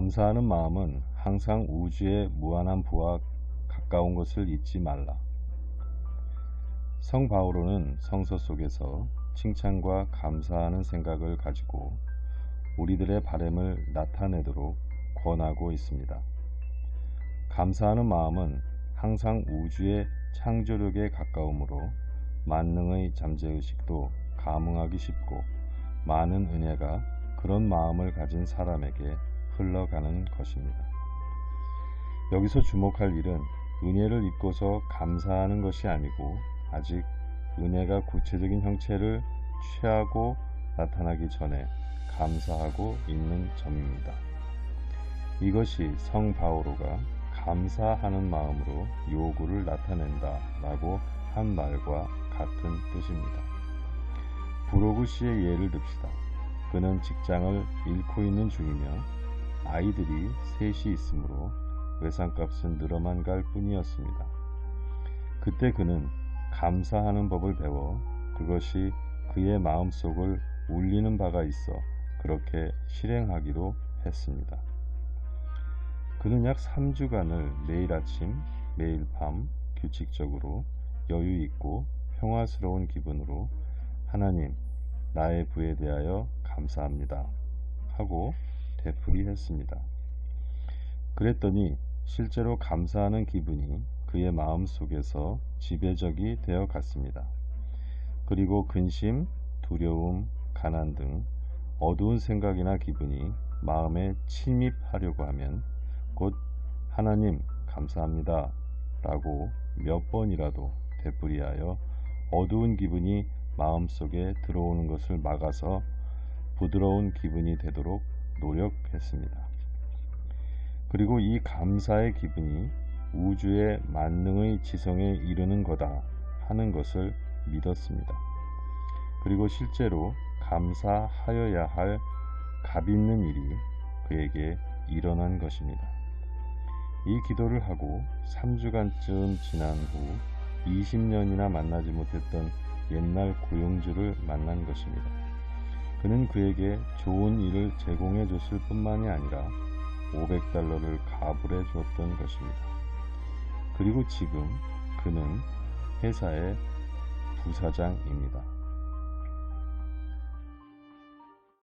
감사하는 마음은 항상 우주의 무한한 부와 가까운 것을 잊지 말라. 성 바오로는 성서 속에서 칭찬과 감사하는 생각을 가지고 우리들의 바램을 나타내도록 권하고 있습니다. 감사하는 마음은 항상 우주의 창조력에 가까우므로 만능의 잠재의식도 감응하기 쉽고 많은 은혜가 그런 마음을 가진 사람에게 흘러가는 것입니다. 여기서 주목할 일은 은혜를 입고서 감사하는 것이 아니고 아직 은혜가 구체적인 형체를 취하고 나타나기 전에 감사하고 있는 점입니다. 이것이 성 바오로가 감사하는 마음으로 요구를 나타낸다 라고 한 말과 같은 뜻입니다. 브로그 씨의 예를 듭시다. 그는 직장을 잃고 있는 중이며 아이들이 셋이 있으므로 외상값은 늘어만 갈 뿐이었습니다. 그때 그는 감사하는 법을 배워 그것이 그의 마음속을 울리는 바가 있어 그렇게 실행하기로 했습니다. 그는 약 3주간을 매일 아침, 매일 밤 규칙적으로 여유 있고 평화스러운 기분으로 하나님, 나의 부에 대하여 감사합니다. 하고 되풀이했습니다. 그랬더니 실제로 감사하는 기분이 그의 마음 속에서 지배적이 되어 갔습니다. 그리고 근심, 두려움, 가난 등 어두운 생각이나 기분이 마음에 침입하려고 하면 곧 하나님 감사합니다 라고 몇 번이라도 되풀이하여 어두운 기분이 마음속에 들어오는 것을 막아서 부드러운 기분이 되도록 노력했습니다. 그리고 이 감사의 기분이 우주의 만능의 지성에 이르는 거다 하는 것을 믿었습니다. 그리고 실제로 감사하여야 할 값 있는 일이 그에게 일어난 것입니다. 이 기도를 하고 3주간쯤 지난 후 20년이나 만나지 못했던 옛날 고용주를 만난 것입니다. 그는 그에게 좋은 일을 제공해 줬을 뿐만이 아니라 500달러를 가불해 주었던 것입니다. 그리고 지금 그는 회사의 부사장입니다.